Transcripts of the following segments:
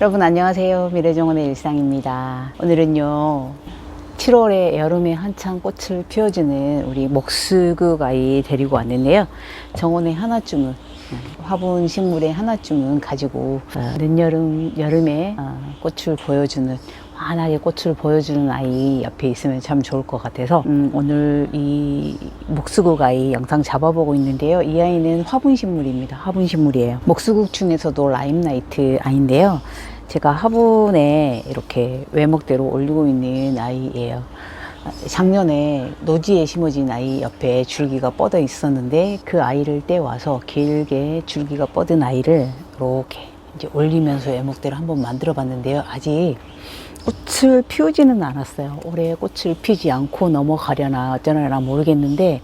여러분 안녕하세요. 미래정원의 일상입니다. 오늘은요. 7월에 여름에 한창 꽃을 피워주는 우리 목수국 아이 데리고 왔는데요. 정원의 하나쯤은 음, 화분 식물의 하나쯤은 가지고 어, 늦여름 여름에 어, 꽃을 보여주는 환하게 꽃을 보여주는 아이 옆에 있으면 참 좋을 것 같아서 음, 오늘 이 목수국 아이 영상 잡아보고 있는데요. 이 아이는 화분 식물입니다. 화분 식물이에요. 목수국 중에서도 라임나이트 아이인데요. 제가 화분에 이렇게 외목대로 올리고 있는 아이예요. 작년에 노지에 심어진 아이 옆에 줄기가 뻗어 있었는데 그 아이를 떼와서 길게 줄기가 뻗은 아이를 이렇게 이제 올리면서 외목대로 한번 만들어 봤는데요. 아직 꽃을 피우지는 않았어요. 올해 꽃을 피지 않고 넘어가려나 어쩌려나 모르겠는데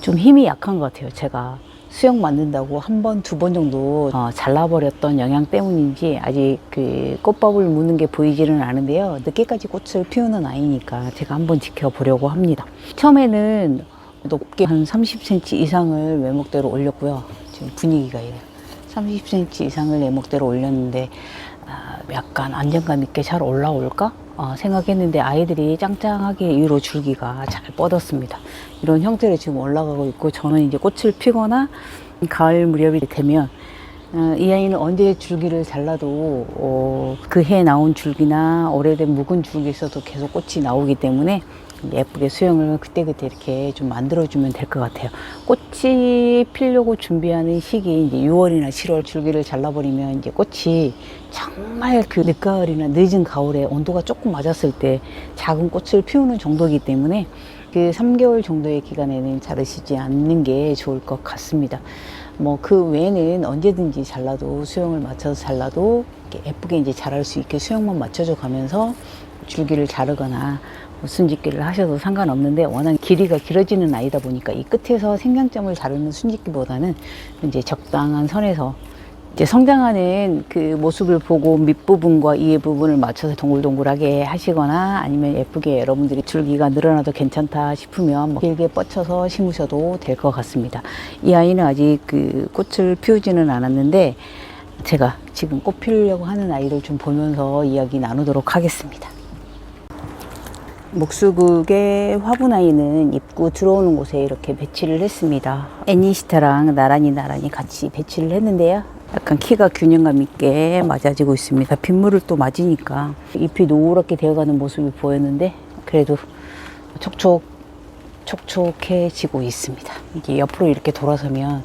좀 힘이 약한 것 같아요. 제가 수영 만든다고 한 번, 두 번 정도 어, 잘라버렸던 영향 때문인지 아직 그 꽃밥을 무는 게 보이지는 않은데요. 늦게까지 꽃을 피우는 아이니까 제가 한번 지켜보려고 합니다. 처음에는 높게 한 30cm 이상을 외목대로 올렸고요. 지금 분위기가 이래요. 30cm 이상을 외목대로 올렸는데 아, 약간 안정감 있게 잘 올라올까? 어, 생각했는데 아이들이 짱짱하게 위로 줄기가 잘 뻗었습니다. 이런 형태로 지금 올라가고 있고 저는 이제 꽃을 피거나 가을 무렵이 되면 어, 이 아이는 언제 줄기를 잘라도 어, 그해 나온 줄기나 오래된 묵은 줄기 있어도 계속 꽃이 나오기 때문에 예쁘게 수영을 그때그때 이렇게 좀 만들어주면 될 것 같아요. 꽃이 피려고 준비하는 시기 이제 6월이나 7월 줄기를 잘라버리면 이제 꽃이 정말 그 늦가을이나 늦은 가을에 온도가 조금 맞았을 때 작은 꽃을 피우는 정도이기 때문에 그 3개월 정도의 기간에는 자르시지 않는 게 좋을 것 같습니다. 뭐 그 외에는 언제든지 잘라도 수영을 맞춰서 잘라도 예쁘게 이제 자랄 수 있게 수영만 맞춰줘 가면서 줄기를 자르거나 뭐 순짓기를 하셔도 상관없는데 워낙 길이가 길어지는 아이다 보니까 이 끝에서 생장점을 자르는 순짓기보다는 이제 적당한 선에서 이제 성장하는 그 모습을 보고 밑부분과 이의 부분을 맞춰서 동글동글하게 하시거나 아니면 예쁘게 여러분들이 줄기가 늘어나도 괜찮다 싶으면 뭐 길게 뻗쳐서 심으셔도 될 것 같습니다. 이 아이는 아직 그 꽃을 피우지는 않았는데 제가 지금 꽃 피우려고 하는 아이를 좀 보면서 이야기 나누도록 하겠습니다. 목수국의 화분아이는 입구 들어오는 곳에 이렇게 배치를 했습니다. 애니시타랑 나란히 나란히 같이 배치를 했는데요. 약간 키가 균형감 있게 맞아지고 있습니다. 빗물을 또 맞으니까 잎이 노랗게 되어가는 모습이 보였는데 그래도 촉촉 촉촉해지고 있습니다. 이게 옆으로 이렇게 돌아서면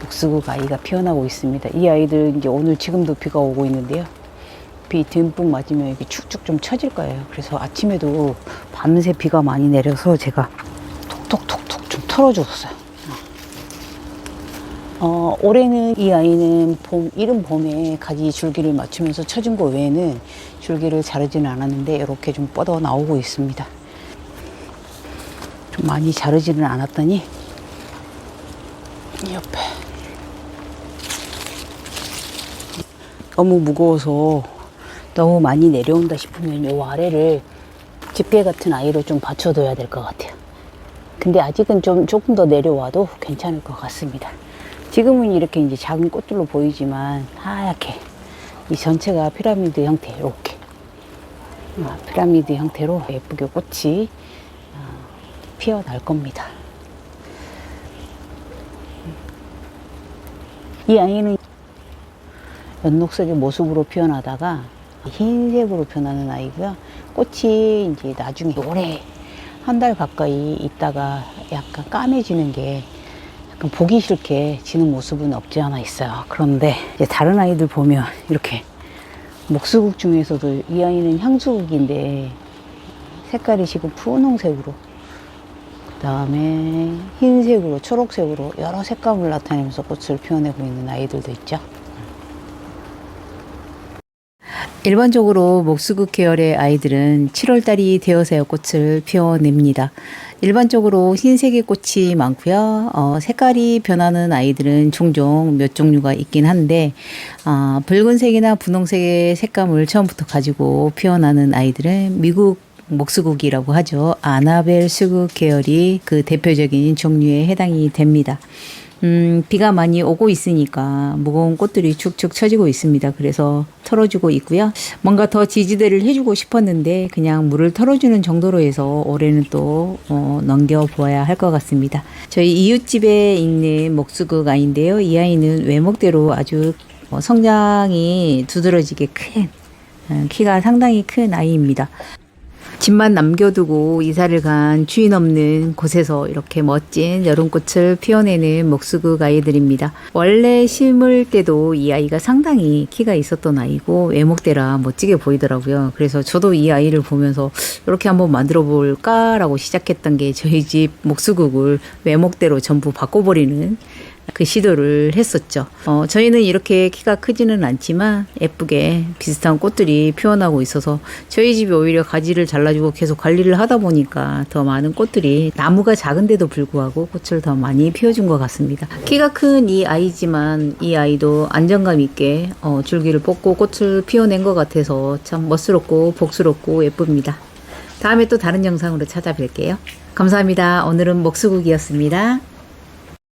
목수국 아이가 피어나고 있습니다. 이 아이들 이제 오늘 지금도 비가 오고 있는데요. 비 듬뿍 맞으면 이게 축축 좀 처질 거예요. 그래서 아침에도 밤새 비가 많이 내려서 제가 톡톡톡톡 좀 털어줬어요. 어, 올해는 이 아이는 봄, 이른 봄에 가지 줄기를 맞추면서 처진 거 외에는 줄기를 자르지는 않았는데 이렇게 좀 뻗어 나오고 있습니다. 좀 많이 자르지는 않았더니 이 옆에 너무 무거워서 너무 많이 내려온다 싶으면 요 아래를 집게 같은 아이로 좀 받쳐둬야 될 것 같아요. 근데 아직은 좀 조금 더 내려와도 괜찮을 것 같습니다. 지금은 이렇게 이제 작은 꽃들로 보이지만 하얗게 이 전체가 피라미드 형태 이렇게 아, 피라미드 형태로 예쁘게 꽃이 아, 피어날 겁니다. 이 아이는 연녹색의 모습으로 피어나다가 흰색으로 변하는 아이고요. 꽃이 이제 나중에 오래 한 달 가까이 있다가 약간 까매지는 게 약간 보기 싫게 지는 모습은 없지 않아 있어요. 그런데 이제 다른 아이들 보면 이렇게 목수국 중에서도 이 아이는 향수국인데 색깔이 지금 분홍색으로 그 다음에 흰색으로 초록색으로 여러 색감을 나타내면서 꽃을 피워내고 있는 아이들도 있죠. 일반적으로 목수국 계열의 아이들은 7월달이 되어서야 꽃을 피워냅니다. 일반적으로 흰색의 꽃이 많고요. 어, 색깔이 변하는 아이들은 종종 몇 종류가 있긴 한데 어, 붉은색이나 분홍색의 색감을 처음부터 가지고 피어나는 아이들은 미국 목수국이라고 하죠. 아나벨 수국 계열이 그 대표적인 종류에 해당이 됩니다. 음, 비가 많이 오고 있으니까 무거운 꽃들이 축축 처지고 있습니다. 그래서 털어주고 있고요. 뭔가 더 지지대를 해주고 싶었는데 그냥 물을 털어주는 정도로 해서 올해는 또 어, 넘겨보아야 할 것 같습니다. 저희 이웃집에 있는 목수국 아이인데요. 이 아이는 외목대로 아주 어, 성장이 두드러지게 큰 어, 키가 상당히 큰 아이입니다. 집만 남겨두고 이사를 간 주인 없는 곳에서 이렇게 멋진 여름꽃을 피워내는 목수국 아이들입니다. 원래 심을 때도 이 아이가 상당히 키가 있었던 아이고 외목대라 멋지게 보이더라고요. 그래서 저도 이 아이를 보면서 이렇게 한번 만들어 볼까라고 시작했던 게 저희 집 목수국을 외목대로 전부 바꿔버리는 그 시도를 했었죠. 어, 저희는 이렇게 키가 크지는 않지만 예쁘게 비슷한 꽃들이 피어나고 있어서 저희 집이 오히려 가지를 잘라주고 계속 관리를 하다 보니까 더 많은 꽃들이 나무가 작은데도 불구하고 꽃을 더 많이 피워준 것 같습니다. 키가 큰 이 아이지만 이 아이도 안정감 있게 어, 줄기를 뽑고 꽃을 피워낸 것 같아서 참 멋스럽고 복스럽고 예쁩니다. 다음에 또 다른 영상으로 찾아뵐게요. 감사합니다. 오늘은 목수국이었습니다.